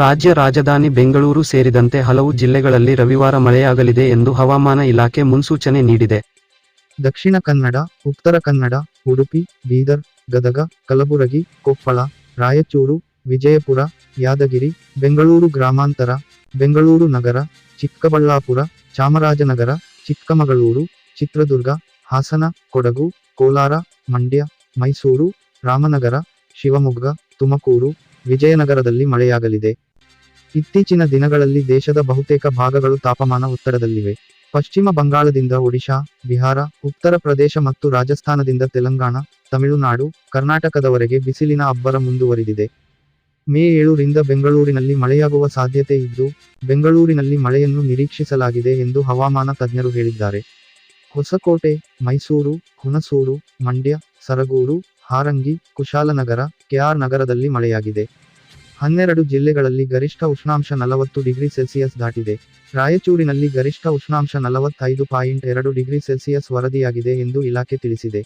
ರಾಜ್ಯ ರಾಜಧಾನಿ ಬೆಂಗಳೂರು ಸೇರಿದಂತೆ ಹಲವು ಜಿಲ್ಲೆಗಳಲ್ಲಿ ರವಿವಾರ ಮಳೆಯಾಗಲಿದೆ ಎಂದು ಹವಾಮಾನ ಇಲಾಖೆ ಮುನ್ಸೂಚನೆ ನೀಡಿದೆ. ದಕ್ಷಿಣ ಕನ್ನಡ, ಉತ್ತರ ಕನ್ನಡ, ಉಡುಪಿ, ಬೀದರ್, ಗದಗ, ಕಲಬುರಗಿ, ಕೊಪ್ಪಳ, ರಾಯಚೂರು, ವಿಜಯಪುರ, ಯಾದಗಿರಿ, ಬೆಂಗಳೂರು ಗ್ರಾಮಾಂತರ, ಬೆಂಗಳೂರು ನಗರ, ಚಿಕ್ಕಬಳ್ಳಾಪುರ, ಚಾಮರಾಜನಗರ, ಚಿಕ್ಕಮಗಳೂರು, ಚಿತ್ರದುರ್ಗ, ಹಾಸನ, ಕೊಡಗು, ಕೋಲಾರ, ಮಂಡ್ಯ, ಮೈಸೂರು, ರಾಮನಗರ, ಶಿವಮೊಗ್ಗ, ತುಮಕೂರು, ವಿಜಯನಗರದಲ್ಲಿ ಮಳೆಯಾಗಲಿದೆ. ಇತ್ತೀಚಿನ ದಿನಗಳಲ್ಲಿ ದೇಶದ ಬಹುತೇಕ ಭಾಗಗಳು ತಾಪಮಾನ ಉತ್ತರದಲ್ಲಿವೆ. ಪಶ್ಚಿಮ ಬಂಗಾಳದಿಂದ ಒಡಿಶಾ, ಬಿಹಾರ, ಉತ್ತರ ಪ್ರದೇಶ ಮತ್ತು ರಾಜಸ್ಥಾನದಿಂದ ತೆಲಂಗಾಣ, ತಮಿಳುನಾಡು, ಕರ್ನಾಟಕದವರೆಗೆ ಬಿಸಿಲಿನ ಅಬ್ಬರ ಮುಂದುವರಿದಿದೆ. ಮೇ ಏಳರಿಂದ ಬೆಂಗಳೂರಿನಲ್ಲಿ ಮಳೆಯಾಗುವ ಸಾಧ್ಯತೆ ಇದ್ದು, ಬೆಂಗಳೂರಿನಲ್ಲಿ ಮಳೆಯನ್ನು ನಿರೀಕ್ಷಿಸಲಾಗಿದೆ ಎಂದು ಹವಾಮಾನ ತಜ್ಞರು ಹೇಳಿದ್ದಾರೆ. ಹೊಸಕೋಟೆ, ಮೈಸೂರು, ಹುಣಸೂರು, ಮಂಡ್ಯ ಸರಗೂರು ಹಾರಂಗಿ, ಕುಶಾಲನಗರ ಕೆಆರ್ ನಗರದಲ್ಲಿ ಮಳೆಯಾಗಿದೆ. ಹನ್ನೆರಡು ಜಿಲ್ಲೆಗಳಲ್ಲಿ ಗರಿಷ್ಠ ಉಷ್ಣಾಂಶ ನಲವತ್ತು ಡಿಗ್ರಿ ಸೆಲ್ಸಿಯಸ್ ದಾಟಿದೆ. ರಾಯಚೂರಿನಲ್ಲಿ ಗರಿಷ್ಠ ಉಷ್ಣಾಂಶ ನಲವತ್ತೈದು ಪಾಯಿಂಟ್ ಎರಡು ಡಿಗ್ರಿ ಸೆಲ್ಸಿಯಸ್ ವರದಿಯಾಗಿದೆ ಎಂದು ಇಲಾಖೆ ತಿಳಿಸಿದೆ.